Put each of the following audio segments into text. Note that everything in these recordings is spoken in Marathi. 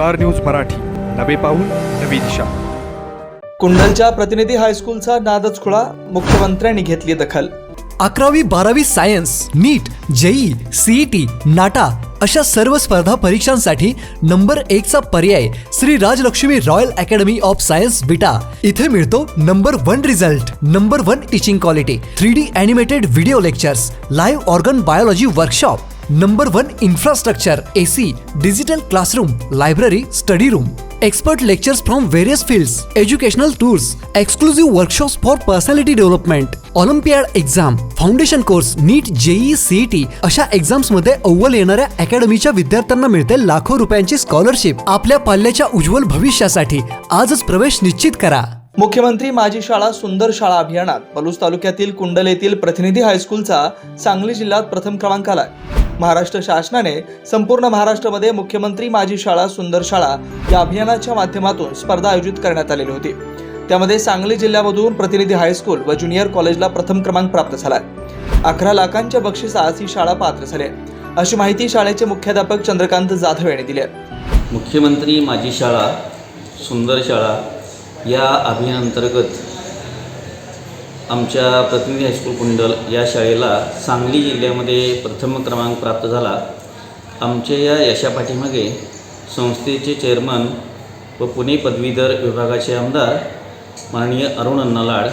Star news Marathi. नवे पाऊल नवी दिशा. कुंडलच्या प्रतिनिधी हायस्कूलचा नादच खुळा मुख्यमंत्र्यांनी घेतली दखल. अकरावी बारावी science NEET JEE CET NATA अशा सर्व स्पर्धा परीक्षांसाठी नंबर एकचा पर्याय Shri Rajalakshmi royal academy of science Vita इथे मिळतो number one result number one teaching quality three D animated video lectures live organ biology workshop number one infrastructure AC digital classroom library study room expert lectures from various fields educational tours exclusive workshops for personality development olympiad exam foundation course NEET JEE CET अशा एक्झाम्समध्ये अव्वल येणाऱ्या अकॅडमीच्या विद्यार्थ्यांना मिळते लाखो रुपयांची स्कॉलरशिप आपल्या पाल्याच्या उज्ज्वल भविष्यासाठी आजच प्रवेश निश्चित करा. मुख्यमंत्री माझी शाळा सुंदर शाळा अभियानात पलूस तालुक्यातील कुंडल येथील प्रतिनिधी हायस्कूलचा सांगली जिल्ह्यात प्रथम क्रमांक आलाय. महाराष्ट्र शासनाने संपूर्ण महाराष्ट्रामध्ये मुख्यमंत्री माझी शाळा सुंदर शाळा या अभियानाच्या माध्यमातून स्पर्धा आयोजित करण्यात आलेली होती. त्यामध्ये सांगली जिल्ह्यामधून प्रतिनिधी हायस्कूल व ज्युनियर कॉलेजला प्रथम क्रमांक प्राप्त झाला अकरा लाखांच्या बक्षिसास ही शाळा पात्र झाली अशी माहिती शाळेचे मुख्याध्यापक चंद्रकांत जाधव यांनी दिली मुख्यमंत्री माझी शाळा सुंदर शाळा या अभियानांतर्गत आमच्या प्रतिनिधी हायस्कूल कुंडल या शाळेला सांगली जिल्ह्यामध्ये प्रथम क्रमांक प्राप्त झाला. आमच्या या यशापाठीमागे संस्थेचे चेअरमन व पुणे पदवीधर विभागाचे आमदार माननीय अरुण अण्णा लाड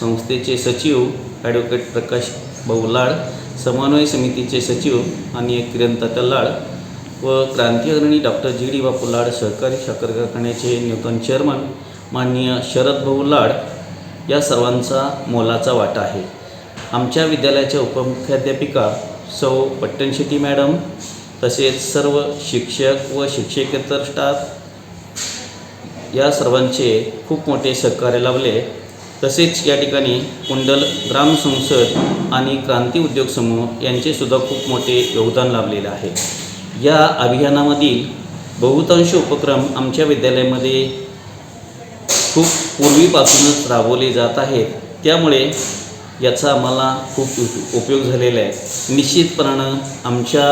संस्थेचे सचिव ॲडव्होकेट प्रकाश भाऊ लाड समन्वय समितीचे सचिव आणि किरण तात्या लाड व क्रांती अग्रणी डॉक्टर जी डी बापू लाड सहकारी साखर कारखान्याचे नूतन चेअरमन माननीय शरद भाऊ लाड या सर्वांचा मोलाचा वाटा आहे. आमच्या विद्यालयाच्या उपमुख्याध्यापिका सौ पट्टणशेट्टी मॅडम तसेच सर्व शिक्षक व शिक्षकेतर स्टाफ या सर्वांचे खूप मोठे सहकार्य लाभले. तसेच या ठिकाणी कुंडल ग्राम संसद आणि क्रांती उद्योग समूह यांचेसुद्धा खूप मोठे योगदान लाभलेले आहे. या अभियानामधील बहुतांश उपक्रम आमच्या विद्यालयामध्ये खूप पूर्वीपासूनच राबवले जात आहेत त्यामुळे याचा आम्हाला खूप उप- उपयोग झालेला आहे. निश्चितपणानं आमच्या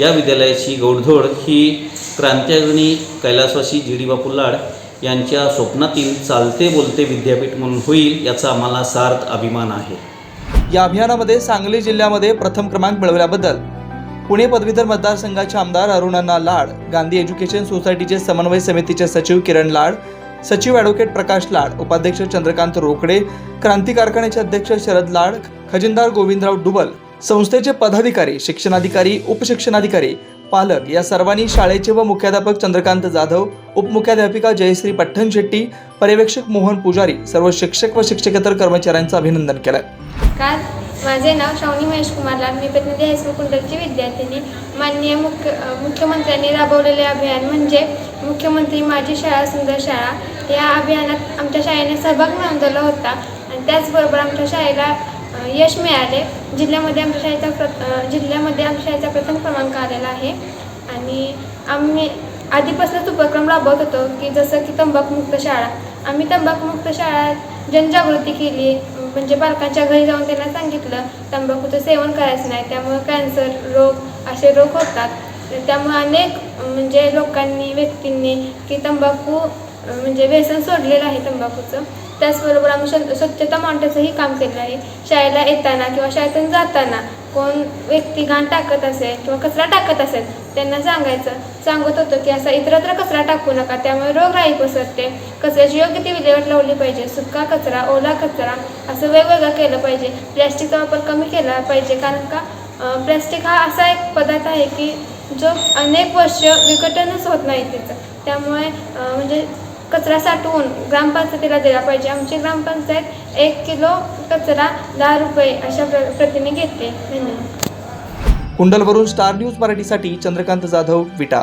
या विद्यालयाची गौडधोड ही क्रांत्याग्रणी कैलासवासी जी डी बापू लाड यांच्या स्वप्नातील चालते बोलते विद्यापीठ म्हणून होईल याचा आम्हाला सार्थ अभिमान आहे. या अभियानामध्ये सांगली जिल्ह्यामध्ये प्रथम क्रमांक मिळवल्याबद्दल पुणे पदवीधर मतदारसंघाचे आमदार अरुणांना लाड गांधी एज्युकेशन सोसायटीचे समन्वय समितीचे सचिव किरण लाड सचिव ॲडव्होकेट प्रकाश लाड उपाध्यक्ष चंद्रकांत रोकडे क्रांती कारखान्याचे अध्यक्ष शरद लाड खजिनदार गोविंदराव डुबल संस्थेचे पदाधिकारी शिक्षणाधिकारी उपशिक्षणाधिकारी पालक या सर्वांनी शाळेचे व मुख्याध्यापक चंद्रकांत जाधव उपमुख्याध्यापिका जयश्री पठ्ठण शेट्टी पर्यवेक्षक मोहन पुजारी सर्व शिक्षक व शिक्षकेतर कर्मचाऱ्यांचं अभिनंदन केलं. नमस्कार. माझे नाव श्रावणी महेश कुमार लाल. मी प्रतिनिधी हायस्कूल कुंडलची विद्यार्थिनी. माननीय मुख्य मुख्यमंत्र्यांनी राबवलेले अभियान म्हणजे मुख्यमंत्री माझी शाळा सुंदर शाळा. या अभियानात आमच्या शाळेने सहभाग नोंदवला होता आणि त्याचबरोबर आमच्या शाळेला यश मिळाले. जिल्ह्यामध्ये आमच्या शाळेचा प्र जिल्ह्यामध्ये आमच्या शाळेचा प्रथम क्रमांक आलेला आहे. आणि आम्ही आधीपासूनच उपक्रम राबवत होतो की जसं की तंबाखूमुक्त शाळा. आम्ही तंबाखूमुक्त शाळा जनजागृती केली. म्हणजे पालकांच्या घरी जाऊन त्यांना सांगितलं तंबाखूचं सेवन करायचं नाही त्यामुळे कॅन्सर रोग असे रोग होतात. त्यामुळे अनेक म्हणजे लोकांनी व्यक्तींनी की तंबाखू म्हणजे व्यसन सोडलेलं आहे तंबाखूचं. त्याचबरोबर आम्ही स्वच्छता मॉनिटरचंही काम केलेलं आहे. शाळेला येताना किंवा शाळेतून जाताना कोण व्यक्ती घाण टाकत असेल किंवा कचरा टाकत असेल त्यांना सांगायचं सांगत होतो की असा इतरत्र कचरा टाकू नका त्यामुळे रोगराई पसरते. कचऱ्याची योग्य ती विल्हेवाट लावली पाहिजे. सुका कचरा ओला कचरा असं वेगवेगळं केलं पाहिजे. प्लॅस्टिकचा वापर कमी केला पाहिजे कारण का प्लॅस्टिक हा असा एक पदार्थ आहे की जो अनेक वर्ष विघटनच होत नाही त्याचं त्यामुळे म्हणजे कचरा साठवून ग्रामपंचायतीला दिला पाहिजे. आमची ग्रामपंचायत एक किलो कचरा दहा रुपये अशा प्र प्रतिने घेते. धन्यवाद. कुंडलवरून स्टार न्यूज मराठीसाठी चंद्रकांत जाधव विटा